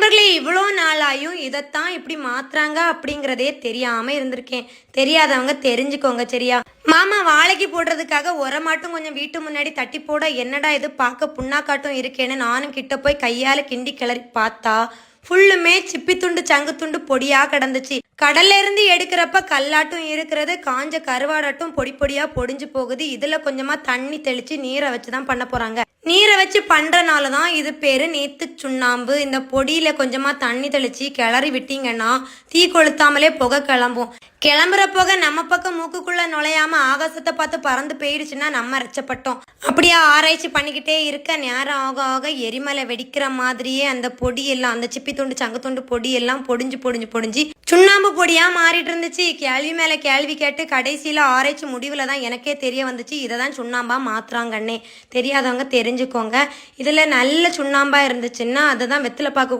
நண்பர்களே இவ்வளோ நாளாயும் இதைத்தான் இப்படி மாத்துறாங்க அப்படிங்கிறதே தெரியாம இருந்திருக்கேன். தெரியாதவங்க தெரிஞ்சுக்கோங்க சரியா? மாமா வாழைக்கு போடுறதுக்காக உரமாட்டும் கொஞ்சம் வீட்டு முன்னாடி தட்டி போட என்னடா இது பார்க்க புண்ணாக்காட்டும் இருக்கேன்னு நானும் கிட்ட போய் கையால கிண்டி கிளறி பார்த்தா ஃபுல்லுமே சிப்பி துண்டு சங்கு துண்டு பொடியா கிடந்துச்சு. கடல்ல இருந்து எடுக்கிறப்ப கல்லாட்டும் இருக்கிறது காஞ்ச கருவாடாட்டும் பொடி பொடியா பொடிஞ்சு போகுது. இதுல கொஞ்சமா தண்ணி தெளிச்சு நீரை வச்சு தான் பண்ண போறாங்க. நீரை வச்சு பண்ணுறனால தான் இது பேர் நேத்து சுண்ணாம்பு. இந்த பொடியில் கொஞ்சமாக தண்ணி தெளித்து கிளறி விட்டீங்கன்னா தீ கொளுத்தாமலே புகை கிளம்பும். கிளம்புற புகை நம்ம பக்கம் மூக்குக்குள்ளே நுழையாம ஆகாசத்தை பார்த்து பறந்து போயிடுச்சுன்னா நம்ம ரச்சப்பட்டோம். அப்படியே ஆராய்ச்சி பண்ணிக்கிட்டே இருக்க நேரம் ஆக ஆக எரிமலை வெடிக்கிற மாதிரியே அந்த பொடியெல்லாம் அந்த சிப்பி துண்டு சங்கு துண்டு பொடிஞ்சு பொடிஞ்சு பொடிஞ்சு சுண்ணாம்பு பொடியாக மாறிட்டு இருந்துச்சு. கேள்வி மேலே கேள்வி கேட்டு கடைசியில் ஆராய்ச்சி முடிவில் தான் எனக்கே தெரிய வந்துச்சு. இதை தான் சுண்ணாம்பாக மாற்றுறாங்கன்னே தெரியாதவங்க தெரிஞ்சுக்கோங்க. இதில் நல்ல சுண்ணாம்பாக இருந்துச்சுன்னா அதை தான் வெத்தில பார்க்க